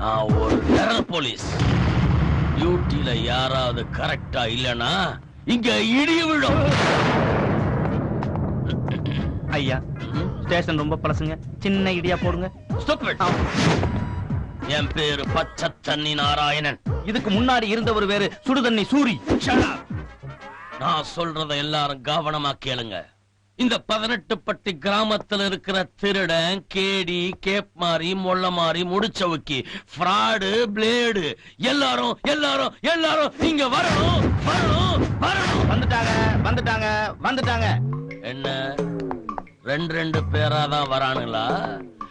நான் ஒரு terror police டியூட்டில யாராவது கரெக்டா இல்லனா இங்க இடி விழும். ஐயா ஸ்டேஷன் ரொம்ப பழசுங்க. சின்ன இடியா போடுங்க. என் பேரு பச்சை தண்ணி நாராயணன். இதுக்கு முன்னாடி இருந்தவர் வேறு சுடுதண்ணி சூரி. நான் சொல்றத எல்லாரும் கவனமா கேளுங்க. இந்த பதினெட்டு பட்டி கிராமத்துல இருக்கிற திருடன் கேடி கேப் மாறி மொள்ள மாறி முடிச்சவுக்கி ஃப்ராடு பிளேடு. எல்லாரும் எல்லாரும் எல்லாரும் இங்க வரணும் வரணும் வரணும். வந்துட்டாங்க வந்துட்டாங்க வந்துட்டாங்க. என்ன? ரெண்டு ரெண்டு பேரா தான் வரானுங்களா?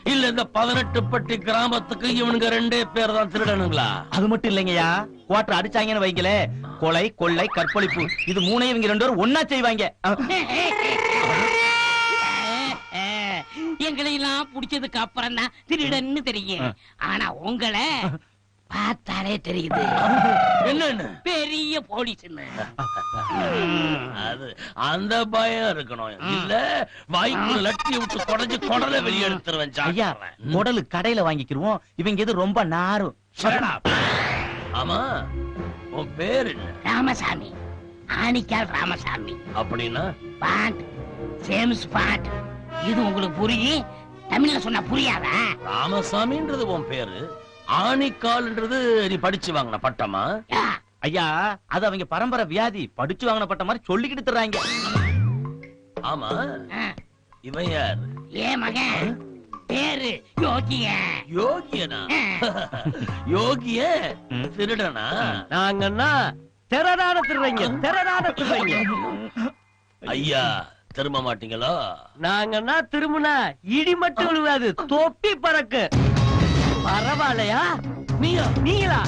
இல்ல இந்த பதினெட்டு பட்டி கிராமத்துக்கு இவனுங்க ரெண்டே பேர் தான் திருடனுங்களா? அது மட்டும் இல்லைங்கய்யா. குவாட்டர் அடிச்சாங்கன்னு வைங்களே கொலை கொள்ளை கற்பழிப்பு. இது மூணையும் இவங்க ரெண்டு பேரும் ஒன்னா செய்வாங்க. எங்களை எல்லாம் புடிச்சதுக்கு அப்புறம் தான் திருடன்னு தெரியும். ஆனா உங்களை பார்த்தாலே தெரியுது. என்னன்னு பெரிய போலீஸ்னு. அது அந்த பயம் இருக்கணும். இல்ல வாய்க்குள்ள லட்டி விட்டு குடஞ்சு குடலை வெளியே எடுத்துருவேன் ஐயா. குடலு கடையில வாங்கிக்கிருவோம். இவங்க இது ரொம்ப நாரும். ஆமா உன் பேர் ராமசாமி. ஆணிக்கால் ராமசாமி. அப்படின்னா? பாண்ட் சேம்ஸ் பாண்ட் இது உங்களுக்கு புரியும் தமிழ்ல சொன்னா புரியாதா? ராமசாமின்றது உன் பேரு. ஆணிக்கால்ன்றது நீ படிச்சு வாங்கின பட்டமா? ஐயா அது அவங்க பரம்பரை வியாதி. படிச்சு வாங்கின பட்ட மாதிரி சொல்லிக்கிட்டு தர்றாங்க. ஆமா. இவன் யார்? ஏன் மகன்? பேரு யோகிய. யோகியனா? யோகிய. திருடனா? நாங்கன்னா தெரரான திருவைங்க தெரரான திருவைங்க. ஐயா திரும்ப மாட்டீங்களோ? நாங்கன்னா திரும்பினா இடி மட்டும் விழுவாது தொப்பி பறக்கு. பரவாயில்லையா? நீயா நீங்களா?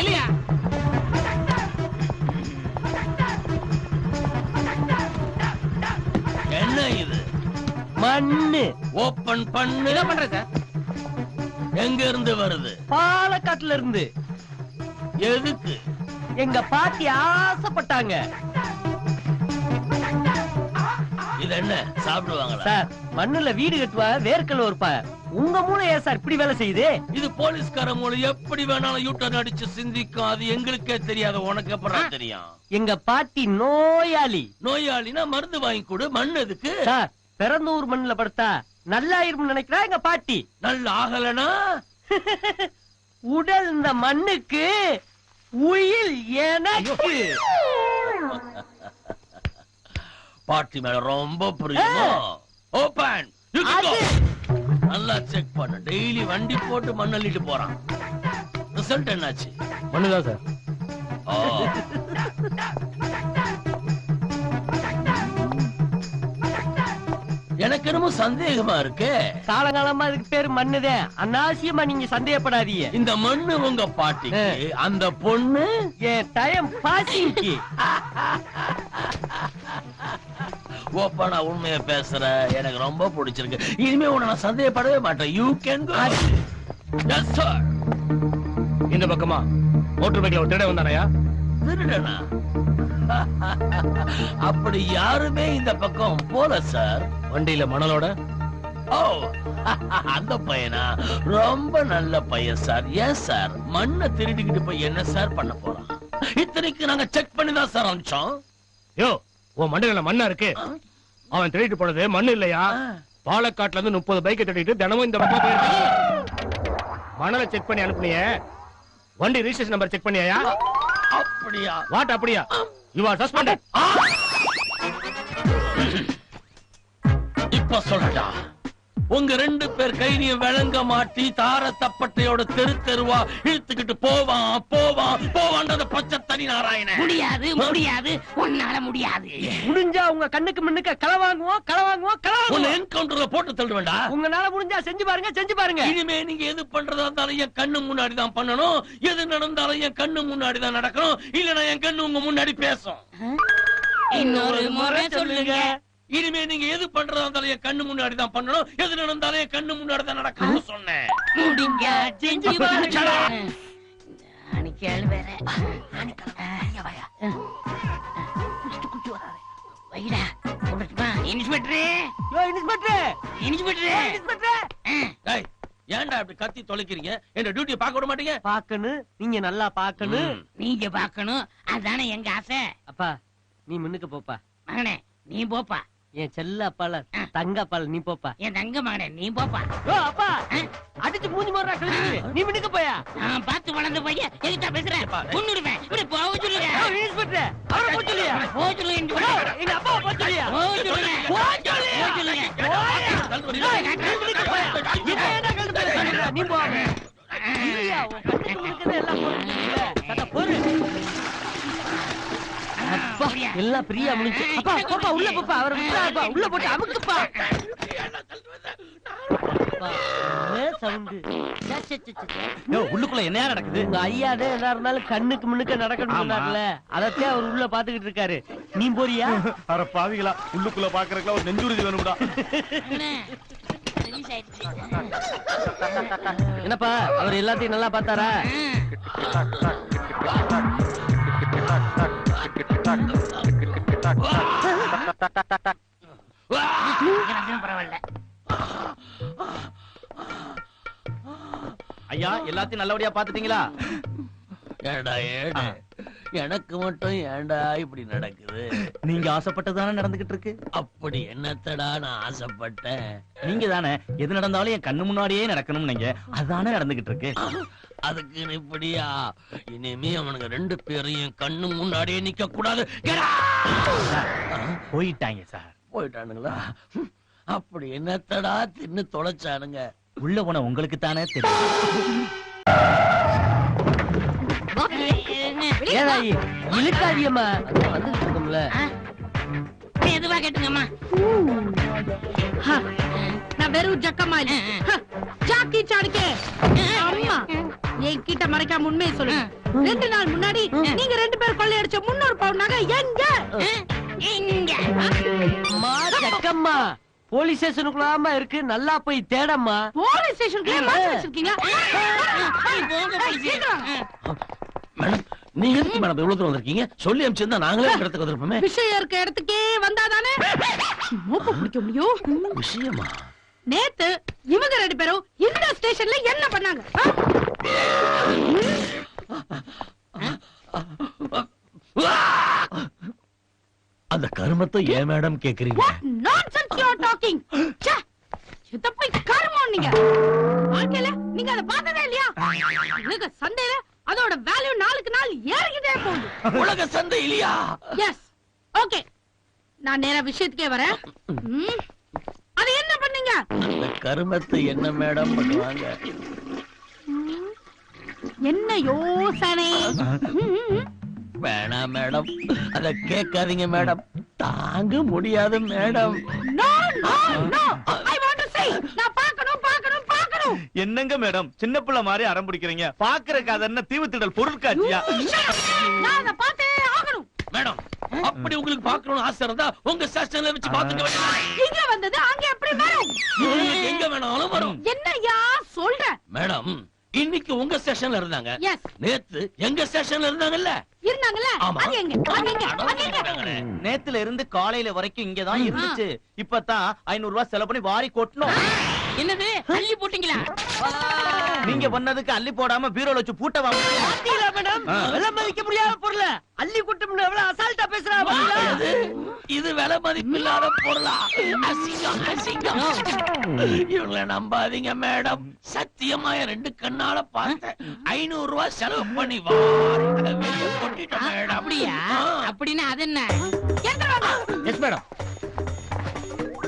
இல்லையா? என்ன இது? மண்ணு. ஓபன் பண்ணு. என்ன பண்ற சார் எங்க இருந்து வருது? பாலக்காட்டுல இருந்து. எதுக்கு? எங்க பாட்டி ஆசைப்பட்டாங்க. இது என்ன சாப்பிடுவாங்களா? சார் மண்ணுல வீடு கட்டுவா வேர்க்கல் ஒருப்பா. உங்க மூளை ஏன் சார் இப்படி வேலை செய்யுது? இது போலீஸ்கார மூலம் எப்படி வேணாலும் யூட்டர்ன் அடிச்சு சிந்திக்கும்? அது எங்களுக்கே தெரியாது. உனக்கு அப்புறம் தெரியும்? எங்க பாட்டி நோயாளி. நோயாளினா மருந்து வாங்கி கொடு. மண் எதுக்கு? சார் பிறந்த ஊர் மண்ணுல படுத்தா நல்லாயிரும்னு நினைக்கிறா எங்க பாட்டி? நல்ல ஆகலனா உடல் இந்த மண்ணுக்கு உயில் எனக்கு. பாட்டி மேல ரொம்ப புரியுமோ. ஓபன் நல்லா செக் பண்ணு. டெய்லி வண்டி போட்டு மண் அள்ளிட்டு போறான். ரிசல்ட் என்னாச்சு? மண்ணுதான் சார் எனக்கு என்னமோ சந்தேகமா இருக்கே. காலங்காலமா அதுக்கு பேரு மண்ணுதான் அநாவசியமா நீங்க சந்தேகப்படாதீங்க. இந்த மண்ணு உங்க பாட்டிக்கு அந்த பொண்ணு? என் டைம் பாசிங்க்கு ஓப்பனா உண்மையை பேசுற எனக்கு ரொம்ப பிடிச்சிருக்கு. இனிமே உன்னை நான் சந்தேகப்படவே மாட்டேன். யூ கேன் கோ இந்த பக்கமா? மோட்டர் பைக்ல ஒரு திருட வந்தானயா? திருடனா? அப்படி யாருமே இந்த பக்கம் போல சார். வண்டியில மணலோட? ஓ அந்த பையனா? ரொம்ப நல்ல பையன் சார். ஏன் சார்? மண்ணை திருடிக்கிட்டு போய் என்ன சார் பண்ண போறான் இத்தனைக்கு நாங்க செக் பண்ணி தான் சார் அனுப்பிச்சோம். யோ உன் மண்டையில மண்ணா இருக்கு? அவன் திருடிட்டு போனது மண்ணு இல்லையா? பாலக்காட்டுல இருந்து முப்பது பைக்கை திருடிட்டு தினமும் இந்த பக்கம் போயிருக்கான். மணலை செக் பண்ணி அனுப்புனியே? வண்டி ரிஜிஸ்ட்ரேஷன் நம்பர் செக் பண்ணியா அப்படியா? வாட் அப்படியா? யூ ஆர் சஸ்பெண்டட் இப்ப சொல்லடா உங்க ரெண்டு பேர் கைனிய விளங்க மாட்டி தார தப்பட்டையோட தெரு தெருவா இழுத்துக்கிட்டு போவான் போவான் போவான்றது பச்சை தனி நாராயணன். முடியாது முடியாது. உன்னால முடியாது. முடிஞ்சா உங்க கண்ணுக்கு முன்னுக்கு களை வாங்குவோம் களை வாங்குவோம் களை உன்னை வாங்குவோம் என்கவுண்டர்ல போட்டு தள்ளுவேண்டா உங்களால முடிஞ்சா செஞ்சு பாருங்க செஞ்சு பாருங்க. இனிமே நீங்க எது பண்றதா இருந்தாலும் என் கண்ணு முன்னாடி தான் பண்ணணும். எது நடந்தாலும் என் கண்ணு முன்னாடி தான் நடக்கணும். இல்லனா என் கண்ணு உங்க முன்னாடி பேசும். இன்னொரு முறை சொல்லுங்க. இனிமே நீங்க எது பண்றதா இருந்தாலும் என் கண்ணு முன்னாடி தான் பண்ணணும். எது நடந்தாலும் என் கண்ணு முன்னாடி தான் நடக்கணும்னு சொன்னேன். ஏன்டா இப்படி கத்தி தொலைக்கிறீங்க? என்ன டியூட்டியை பார்க்க விட மாட்டீங்க? பாக்கணும் நீங்க நல்லா பாக்கணும். நீங்க பார்க்கணும். அதானே எங்க ஆசை. அப்பா நீ முன்னுக்கு போப்பா. மகனே நீ போப்பா. என் செல்ல அப்பால தங்க அப்பால நீ போப்பா. என் தங்க மகனே நீ போப்பா. யோ அப்பா! அடிச்சு மூஞ்சி மாறா கழிச்சு நீ முன்னுக்கு போயா? நான் பார்த்து வளர்ந்த பையன் எதுக்கா பேசுறேன். கொன்னுடுவேன் இப்படி போக சொல்லுங்க இன்ஸ்பெக்டர் அவரை போக சொல்லியா? போக சொல்லுங்க. எங்க அப்பா போக சொல்லியா? போக சொல்லுங்க போக சொல்லியா? போக சொல்லுங்க தள்ளுபடி. நீ போயா? நீ போவாங்க எல்லாம் பிரியா முடிஞ்சு அப்பா போப்பா உள்ள போப்பா அவரை விட்டுறாப்பா உள்ள போட்டு அமுக்குப்பா உள்ளுக்குள்ள என்ன நடக்குது ஐயாதே என்ன இருந்தாலும் கண்ணுக்கு முன்னுக்க நடக்கணும் சொன்னார்ல அதத்தே அவர் உள்ள பாத்துக்கிட்டு இருக்காரு நீ போறியா அட பாவிகளா உள்ளுக்குள்ள பாக்குறதுக்குலாம் ஒரு நெஞ்சுறுதி வேணும்டா. என்னப்பா அவர் எல்லாத்தையும் நல்லா பார்த்தாரா பரவாயில்ல ஐயா எல்லாத்தையும் நல்லபடியா பாத்துட்டீங்களா ஏடா ஏடா. எனக்கு மட்டும் ஏன்டா இப்படி நடக்குது? நீங்க ஆசைப்பட்டதானே நடந்துகிட்டு இருக்கு அப்படி என்னத்தடா நான் ஆசைப்பட்டேன்? நீங்க தானே எது நடந்தாலும் என் கண்ணு முன்னாடியே நடக்கணும் நீங்க அதுதானே நடந்துகிட்டு இருக்கு அதுக்கு இப்படியா? இனிமே அவனுங்க ரெண்டு பேரையும் கண்ணு முன்னாடியே நிக்க கூடாது போயிட்டாங்க சார். போயிட்டானுங்களா? அப்படி என்னத்தடா தின்னு தொலைச்சானுங்க? உள்ள போன உங்களுக்கு தானே தெரியும். ஏதாயி இழுக்காதியம்மா அதான் வந்துட்டு இருக்கோம்ல. ஆ? எதுவா கேட்டுங்கம்மா. நான் வெறும் ஜக்கமாலி ஜாக்கி சாணுக்கே. அம்மா என்கிட்ட மறைக்காம உண்மையை சொல்லு. ரெண்டு நாள் முன்னாடி நீங்க ரெண்டு பேரும் கொள்ளையடிச்ச முன்னூறு பவுன் நகை எங்க? இங்க அம்மா ஜக்கம்மா. போலீஸ் ஸ்டேஷனுக்குள்ளாம இருக்கு. நல்லா போய் தேடம்மா. போலீஸ் ஸ்டேஷனுக்குள்ளே மாட்டி வச்சிருக்கீங்களா? நீங்க எதுக்கு மேடம் இவ்வளவு தூரம் வந்திருக்கீங்க? சொல்லி அனுப்பிச்சிருந்தா நாங்களே இந்த இடத்துக்கு வந்திருப்போமே. விஷயம் இருக்க இடத்துக்கே வந்தாதானே? மோப்ப முடிக்க முடியும் விஷயமா? நேத்து இவங்க ரெண்டு பேரும் இந்த ஸ்டேஷன்ல என்ன பண்ணாங்க? அந்த கருமத்தை ஏன் மேடம் கேக்குறீங்க? நான்சென்ஸ் யூ ஆர் டாக்கிங் எத போய் கருமம் நீங்க வாழ்க்கையில நீங்க அத பார்த்ததே இல்லையா? உலக சந்தையில அதோட வேல்யூ நாளுக்கு நாள் ஏறிக்கிட்டே போகுது. உலக சந்தை இல்லையா? எஸ் ஓகே நான் நேரா விஷயத்துக்கே வரேன். அது என்ன பண்ணீங்க? அந்த கருமத்தை என்ன மேடம் பண்ணுவாங்க? என்ன யோசனை? வேணாம் மேடம் அத கேட்காதீங்க மேடம் தாங்க முடியாது madam no no. I want to see. நான் என்னங்க மேடம்? சின்ன பிள்ளை மாதிரி அடம் பிடிக்கிறீங்க. பாக்குறக்கு அது என்ன தீவு திடல் பொருட்காட்சியா நான் அத பார்த்தே ஆகணும். மேடம் அப்படி உங்களுக்கு பார்க்கணும்னு ஆசை இருந்தா உங்க ஸ்டேஷன்ல வச்சு பாத்துக்க வேண்டியது இங்க வந்தது? அங்க எப்படி வரும்? உங்களுக்கு எங்க வேணாலும் வரும். என்னய்யா? சொல்ற. மேடம் இன்னைக்கு உங்க ஸ்டேஷன்ல இருந்தாங்க. எஸ் நேத்து எங்க ஸ்டேஷன்ல இருந்தாங்கல்ல? இருந்தாங்கல்ல? ஆமா. எங்க எங்க எங்க. நேத்துல இருந்து காலையில வரைக்கும் இங்கதான் இருந்துச்சு. இப்பதான் ஐநூறு ரூபாய் செலவு பண்ணி வாரி கொட்டணும். என்னது? அள்ளி போட்டீங்களா? நீங்க பண்ணதுக்கு அள்ளி போடாம பீரோல வச்சு பூட்ட வாங்க பாத்தீங்களா மேடம். விலை மதிக்க முடியாத பொருள. அள்ளி குட்டம் எவ்வளவு அசால்ட்டா பேசுறா? இது இது விலை மதிப்பில்லாத பொருளா? அசிங்கம் அசிங்கம். இவங்களை நம்பாதீங்க மேடம். சத்தியமா ரெண்டு கண்ணால பார்த்தேன். ஐநூறு ரூபாய் செலவு பண்ணி வாரி அதை வெளிய கொட்டிட்டேன் மேடம். அப்படியா. அப்படின்னா அது என்ன எஸ் மேடம்.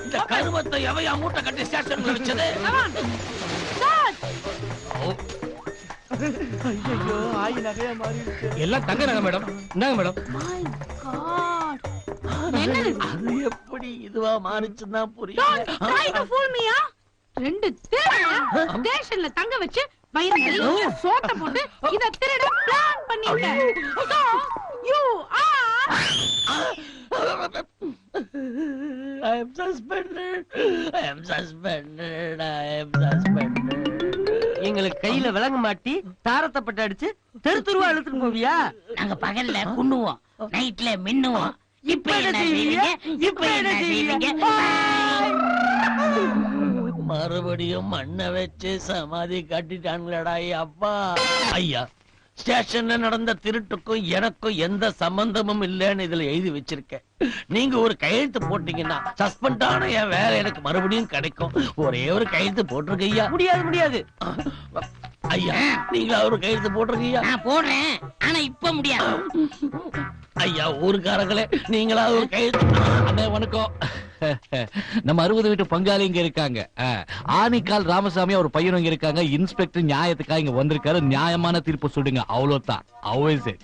இந்த கருமத்தை எவையா மூட்டை கட்டி ஸ்டேஷன்ல வச்சது? சார் ஐயோ ஆயி நகையா மாறி எல்லாம் தங்க நகை மேடம். இந்தாங்க மேடம். மை காட் என்னது? அது எப்படி இதுவா மாறிச்சுன்னா ஆ? ரெண்டு ஸ்டேஷன்ல தங்க வச்சு வயிறு சோத்த போட்டு இத திருட பிளான் பண்ணிட்டேன். So, you are I am suspended. I am suspended. I am suspended. எங்களுக்கு கையில விலங்க மாட்டி தாரத்தை பட்டு அடிச்சு தெரு தெருவா இழுத்துட்டு போவியா? நாங்க பகல்ல குண்ணுவோம். நைட்ல மின்னுவோம். இப்ப என்ன செய்வீங்க? இப்ப என்ன செய்வீங்க? மறுபடியும் மண்ணை வச்சு சமாதி கட்டிட்டாங்களடா அப்பா ஐயா ஸ்டேஷன்ல நடந்த திருட்டுக்கும் எனக்கும் எந்த சம்பந்தமும் இல்லைன்னு இதுல எழுதி வச்சிருக்கேன் நீங்க ஒரு கையெழுத்து போட்டீங்கன்னா சஸ்பெண்ட் ஆன என் வேலை எனக்கு மறுபடியும் கிடைக்கும். ஒரே ஒரு கையெழுத்து போட்டிருக்க ஐயா முடியாது முடியாது. ஐயா நீங்களா ஒரு கையெழுத்து போட்டிருக்க ஐயா நான் போடுறேன். ஆனா இப்ப முடியாது. ஐயா ஊருக்காரங்களே நீங்களா ஒரு கையெழுத்து அண்ணே வணக்கம். நம்ம அறுபது வீட்டு பங்காளி இங்க இருக்காங்க. அஹ், ஆனிக்கால் ராமசாமி ஒரு பையனும் இங்க இருக்காங்க. இன்ஸ்பெக்டர் நியாயத்துக்காக இங்க வந்திருக்காரு. நியாயமான தீர்ப்பு சொல்லுங்க. அவ்வளவுதான். அவ்வளவு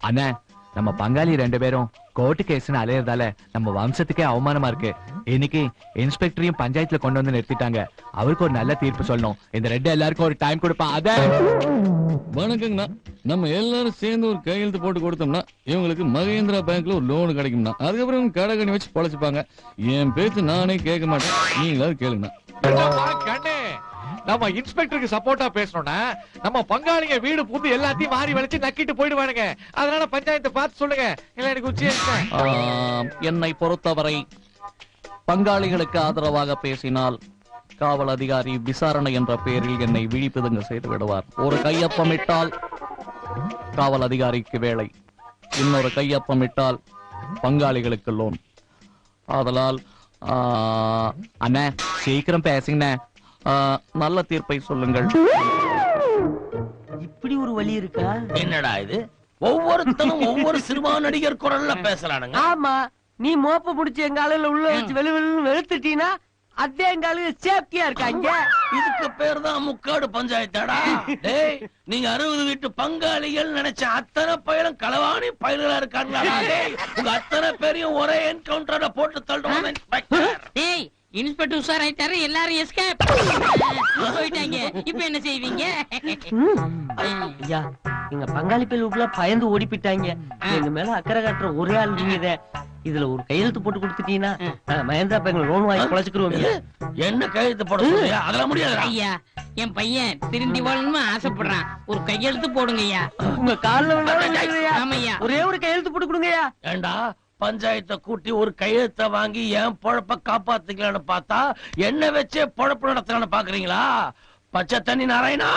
அண்ணா நம்ம பங்காளி ரெண்டு பேரும் கோர்ட்டு கேஸ்னு அலையறதால நம்ம வம்சத்துக்கே அவமானமா இருக்கு. இன்னைக்கு இன்ஸ்பெக்டரையும் பஞ்சாயத்துல கொண்டு வந்து நிறுத்திட்டாங்க. அவருக்கு ஒரு நல்ல தீர்ப்பு சொல்லணும். இந்த ரெண்டு எல்லாருக்கும் ஒரு டைம் கொடுப்பான் அதை. வணக்கங்கண்ணா. நம்ம எல்லாரும் சேர்ந்து ஒரு கையெழுத்து போட்டு கொடுத்தோம்னா இவங்களுக்கு மகேந்திரா பேங்க்ல ஒரு லோன் கிடைக்கும்னா அதுக்கப்புறம் கடை கண்ணி வச்சு பொழைச்சுப்பாங்க. என் பேச்சு நானே கேட்க மாட்டேன். நீங்களாவது கேளுங்கண்ணா. நம்ம இன்ஸ்பெக்டருக்கு சப்போர்ட்டா பேசணும்னா நம்ம பங்காளிங்க வீடு புந்து எல்லாத்தையும் மாறி வளைச்சு நக்கிட்டு போயிடுவானுங்க. அதனால பஞ்சாயத்தை பார்த்து சொல்லுங்க. இல்ல எனக்கு உச்சி ஆம், என்னை பொறுத்தவரை பங்காளிகளுக்கு ஆதரவாக பேசினால் காவல் அதிகாரி விசாரணை என்ற பெயரில் என்னை விழிப்புதுங்க செய்து விடுவார். ஒரு கையொப்பம் இட்டால் காவல் அதிகாரிக்கு வேலை. இன்னொரு கையொப்பம் இட்டால் பங்காளிகளுக்கு லோன் ஆதலால் அண்ணே சீக்கிரம் பேசுங்கண்ணே. நல்ல தீர்ப்பை சொல்லுங்கள். இப்படி ஒரு வழி இருக்கா? என்னடா இது? ஒவ்வொருத்தனும் ஒவ்வொரு சினிமா நடிகர் குரல்ல பேசலானுங்க. ஆமா நீ மோப்ப முடிச்சு எங்க ஆளுல உள்ள வச்சு வெளு வெளுன்னு வெளுத்துட்டீனா அதே எங்க ஆளுங்க சேஃப்டியா இருக்காங்க. இதுக்கு பேர் தான் முக்காடு பஞ்சாயத்தாடா. டேய் நீங்க அறுபது வீட்டு பங்காளிகள் நினைச்ச அத்தனை பயலும் களவாணி பயல்களா இருக்காங்களா? டேய் உங்க அத்தனை பேரையும் ஒரே என்கவுண்டர்ல போட்டு இன்ஸ்பெக்டர் டேய் இன்ஸ்பெக்டர் உஷார் ஆயிட்டாரு எல்லாரும் எஸ்கேப் போயிட்டாங்க. இப்ப என்ன செய்வீங்க? ஐயா எங்க பங்காளி பயந்து ஓடி போயிட்டாங்க எங்க மேல அக்கறை காட்டுற ஒரே ஆள் நீங்க இதுல ஒரு கையெழுத்து போட்டு கொடுத்துட்டீங்கன்னா மகேந்திரா பேங்க்ல லோன் வாங்கி குழைச்சுக்கிறோம் என்ன கையெழுத்து போட அதெல்லாம் முடியாதுடா. ஐயா என் பையன் திருந்தி வாழணும்னு ஆசைப்படுறான். ஒரு கையெழுத்து போடுங்க ஐயா. உங்க கால்ல. ஆமையா. ஒரே ஒரு கையெழுத்து போட்டு கொடுங்கய்யா ஏண்டா பஞ்சாயத்தை கூட்டி ஒரு கையெழுத்த வாங்கி என் பொழப்ப காப்பாத்திக்கலாம்னு பார்த்தா என்ன வச்சே பொழப்பு நடத்தலாம்னு பாக்குறீங்களா? பச்சை தண்ணி நாராயணா.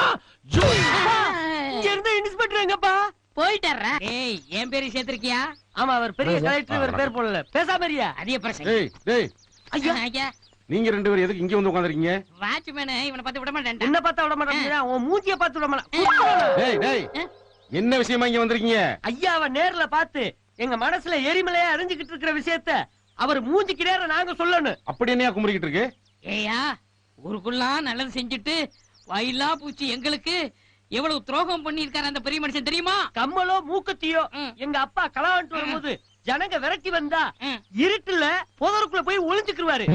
இங்க இருந்த இன்ஸ்பெக்டர் எங்கப்பா? போயிட்டாரா ஏய் என் பேரு சேர்த்திருக்கியா? ஆமா அவர் பெரிய கலெக்டர் இவர் பேர் போடல. பேசாம இருயா அதிக பிரச்சனை டேய் டேய். ஐயா. ஐயா. நீங்க ரெண்டு பேரும் எதுக்கு இங்க வந்து உட்கார்ந்திருக்கீங்க வாட்ச்மேன் இவனை பார்த்து விட மாட்டேன் என்ன பார்த்தா விட மாட்டேன் உன் மூஞ்சிய பார்த்து விட மாட்டேன். டேய் டேய். என்ன விஷயமா இங்க வந்திருக்கீங்க? ஐயாவை நேர்ல பார்த்து எங்க மனசுல எரிமலையா அறிஞ்சுக்கிட்டு இருக்கிற விஷயத்த அவர் மூஞ்சிக்கு நேர நாங்க சொல்லணும். அப்படி என்னையா கும்பிரிக்கிட்டு இருக்கு? ஏயா ஊருக்குள்ளாம் நல்லது செஞ்சுட்டு வயலா பூச்சி எங்களுக்கு எவ்வளவு துரோகம் பண்ணிருக்காரு அந்த பெரிய மனுஷன் தெரியுமா? கம்மலோ மூக்கத்தியோ. எங்க அப்பா களவான்ட்டு வரும்போது ஜனங்க விரட்டி வந்தா. இருட்டுல புதருக்குள்ள போய் ஒளிஞ்சுக்கிருவாரு.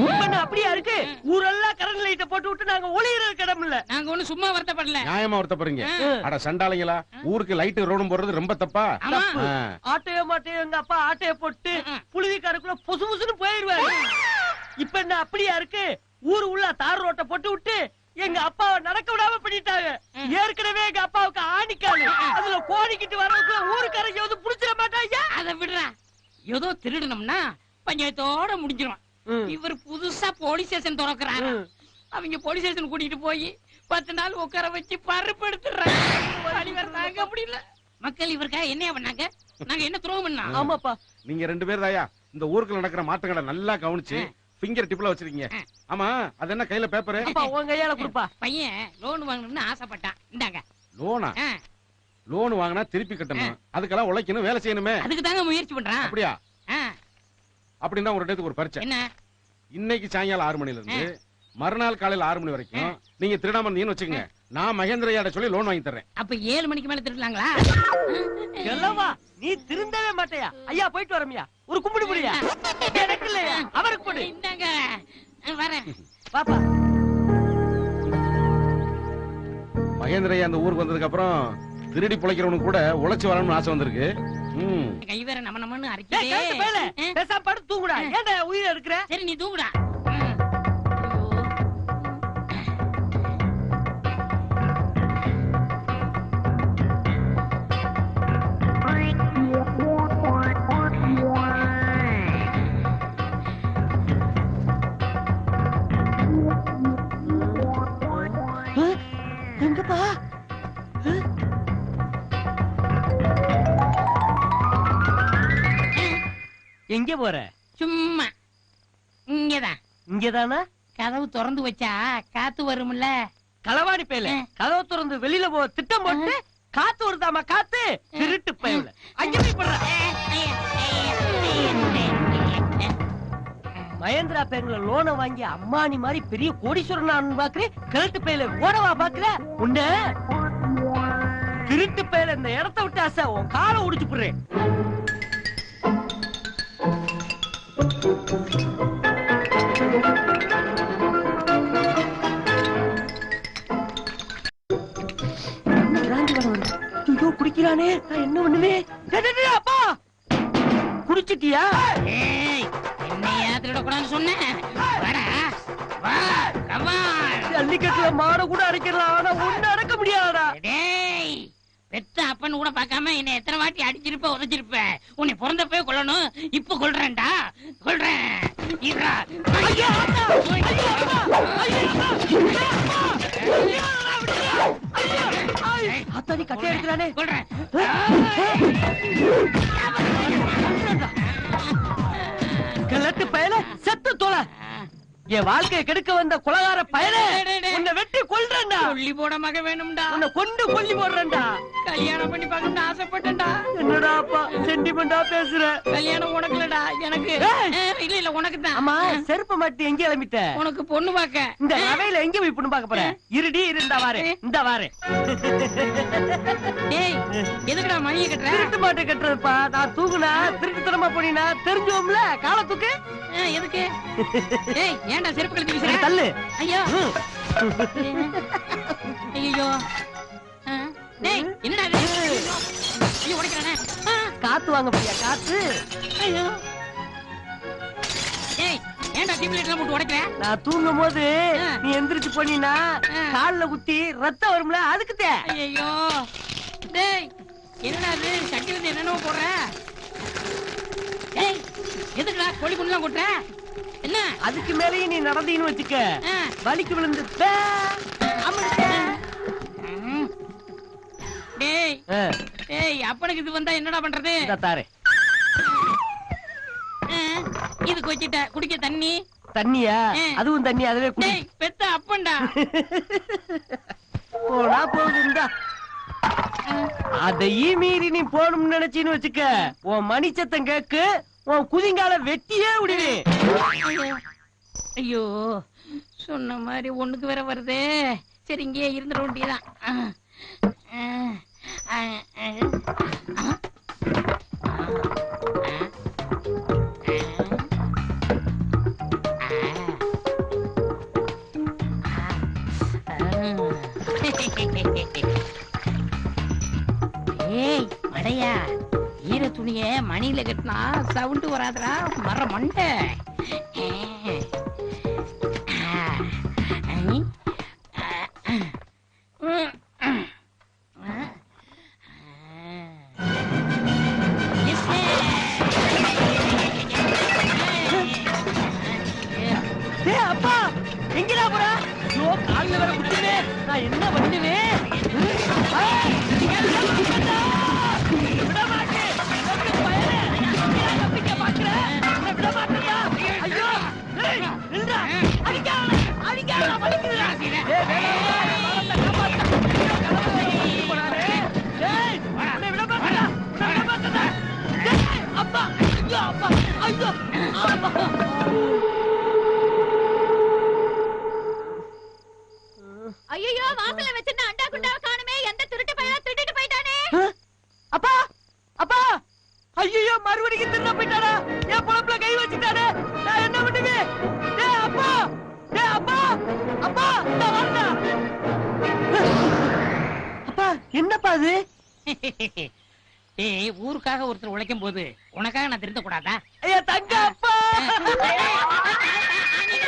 அப்படியா இருக்கு? ஊரெல்லாம் கரண்ட் லைட்ட போட்டு விட்டு நாங்க ஒளியறதுக்கு இடம் இல்ல நாங்க ஒண்ணு சும்மா வருத்தப்படல. நியாயமா வருத்தப்படுறீங்க. அட சண்டாளைங்களா ஊருக்கு லைட் ரோடும் போடுறது ரொம்ப தப்பா. ஆட்டையோ மாட்டையோ எங்க அப்பா ஆட்டைய போட்டு. புழுதி கருக்குள்ள பொசு பொசுன்னு போயிருவாரு. இப்ப என்ன அப்படியா இருக்கு? ஊரு உள்ள தார் ரோட்டை போட்டு விட்டு எங்க அப்பாவை நடக்க விடாம பண்ணிட்டாங்க. ஏற்கனவே எங்க அப்பாவுக்கு ஆணிக்காது அதுல கோடிக்கிட்டு வரதுக்குள்ள ஊருக்காரங்க வந்து புடிச்சிட மாட்டாங்க அத விடுறா. ஏதோ திருடணும்னா பஞ்சாயத்தோட முடிஞ்சிரும் ம். இவர் புதுசா போலீஸ் ஸ்டேஷன் திறக்கிறாரு. அவங்க போலீஸ் ஸ்டேஷன் கூட்டிட்டு போய் பத்து நாள் உட்கார வச்சு பருப்பு வேற தாங்க முடியல மக்கள் இவருக்காக என்ன பண்ணாங்க? நாங்க என்ன துரோகம் பண்ணோம் ஆமாப்பா. நீங்க ரெண்டு பேர் தாயா இந்த ஊருக்குள்ள நடக்கிற மாற்றங்களை நல்லா கவனிச்சு ஃபிங்கர் டிப்ல வச்சிருக்கீங்க. ஆமா அது என்ன கையில பேப்பரு அப்பா உன் கையால கொடுப்பா. பையன் லோன் வாங்கணும்னு ஆசைப்பட்டான். இந்தாங்க. லோனா லோன் வாங்கினா திருப்பி கட்டணும். அதுக்கெல்லாம் உழைக்கணும் வேலை செய்யணுமே. அதுக்கு தாங்க முயற்சி பண்றான். அப்படியா? அப்படின்னா ஒரு இடத்துக்கு ஒரு பரிச்சை என்ன? இன்னைக்கு சாயங்காலம் ஆறு மணில இருந்து மறுநாள் காலையில ஆறு மணி வரைக்கும் நீங்க திருடாம இருந்தீங்கன்னு வச்சுக்கோங்க. நான் மகேந்திரையாட சொல்லி லோன் வாங்கி தர்றேன். அப்ப ஏழு மணிக்கு மேல திருடலாங்களா? எல்லவா நீ திருந்தவே மாட்டையா? ஐயா போயிட்டு வரமியா ஒரு கும்பிடு முடியா எனக்கு இல்லையா? அவருக்கு போடு. இந்தாங்க. வரேன். பாப்பா மகேந்திரையா அந்த ஊருக்கு வந்ததுக்கு அப்புறம் திருடி பிழைக்கிறவனுக்கு கூட உழைச்சு வரணும்னு ஆசை வந்திருக்கு. ம். கை வேற நம்ம நம்மன்னு. ஆ, பேசாம படுத்து தூங்குடா. ஏன்டா உயிரை எடுக்கிற? சரி நீ தூங்குடா. எங்க போற சும்மா இங்கதான் இங்கதானா கதவு திறந்து வச்சா காத்து வரும்ல களவாடி பேல. கதவு திறந்து வெளியில போ திட்டம் போட்டு காத்து வருதாமா காத்து திருட்டு பயவுல மகேந்திரா பேங்க்ல லோனை வாங்கி அம்மானி மாதிரி பெரிய கோடீஸ்வரன் பாக்குறேன் கிழட்டு பையில ஓடவா பாக்குற உன்ன திருட்டு பையில இந்த இடத்த விட்டு ஆசை உன் காலை உடிச்சு போடுறேன் ஐயோ குடிக்கிறானே. நான் என்ன பண்ணுவேன்? அப்பா! குடிச்சிட்டியா? ஜல்லிக்கட்டுல மாட கூட அடைக்கலாம் ஆனா ஒண்ணு அடக்க முடியாதா டேய் பெத்த அப்பன்னு கூட பார்க்காம என்னை எத்தனை வாட்டி அடிச்சிருப்ப உதைச்சிருப்ப? உன்னை பிறந்தப்பவே கொல்லணும். இப்ப அண்ணா! ஐயா! அத்தாடி கட்டை எடுக்கிறானே. கொல்றேன். கிழட்டு பயல செத்து தொலை. என் வாழ்க்கையை கெடுக்க வந்த கொலகார டேய். உன்னை வெட்டி கொல்றேன்டா. சொல்லி போட மக வேணும்டா. உன்னை கொண்டு கொல்லி போடுறேன்டா. கல்யாணம் பண்ணி பார்க்கணும்னு ஆசைப்பட்டேன்டா. என்னடா அப்பா சென்டிமெண்டா பேசுற? கல்யாணம் உனக்குலடா எனக்கு. இல்ல இல்ல உனக்கு தான் ஆமா செருப்பு மாட்டி எங்க கிளம்பிட்ட? உனக்கு பொண்ணு பார்க்க. இந்த ரவையில எங்க போய் பொண்ணு பார்க்க போற? இருடி இரு இந்த வாரு இந்த வாரு. ஏய் எதுக்குடா மணியை கட்டுற? திருட்டு மாட்டை கட்டுறதுப்பா. நான் தூக்குனா திருட்டுத்தனமா போனீனா தெரிஞ்சோம்ல கால தூக்கு? ஆ, எதுக்கு? ஏய் ஏன்டா செருப்பு கழட்டி வீசுற தள்ளு. ஐயோ. ஐயோ டேய் என்னடா இது? ஐயோ உடைக்கிறானே. காத்து வாங்க போறியா காத்து. ஐயோ. ஏய் ஏன்டா டியூப் லைட்லாம் போட்டு உடைக்கிற? நான் தூங்கும் போது. நீ எந்திரிச்சு போனீனா. கால்ல குத்தி ரத்தம் வரும்ல அதுக்கு தே. ஐயோ டேய் என்னடா இது? சட்டி வந்து என்னென்னவோ போடுற? டேய் எதுக்குடா கோழி குண்டுலாம் கொட்டுற? என்ன? அதுக்கு மேலேயும் நீ நடந்தீன்னு வச்சுக்க. ஆ, வலிக்கு விழுந்து பே, அமிழ்த. ம். டேய். ஆ, டேய் அப்பனுக்கு இது வந்தா என்னடா பண்றது? இந்தா தாரே. ஆ, இது கொச்சிட்ட குடிக்க தண்ணி. தண்ணியா? ஆ. அதுவும் தண்ணி அதுவே குடி. டேய் பெத்த அப்பன்டா. போனா போகுதுண்டா அதையும் மீறி நீ போகணும்னு நினைச்சின்னு வச்சுக்க. உன் மணி சத்தம் கேக்கு. உன் குதிங்கால வெட்டியே விடுவே ஐயோ. ஐயோ சொன்ன மாதிரி ஒண்ணுக்கு வேற வருதே. சரி இங்கேயே இருந்துட வேண்டியதான் ஏய் மடையா ஈர துணிய மணியில கட்டினா சவுண்டு வராதுடா மர மண்டை.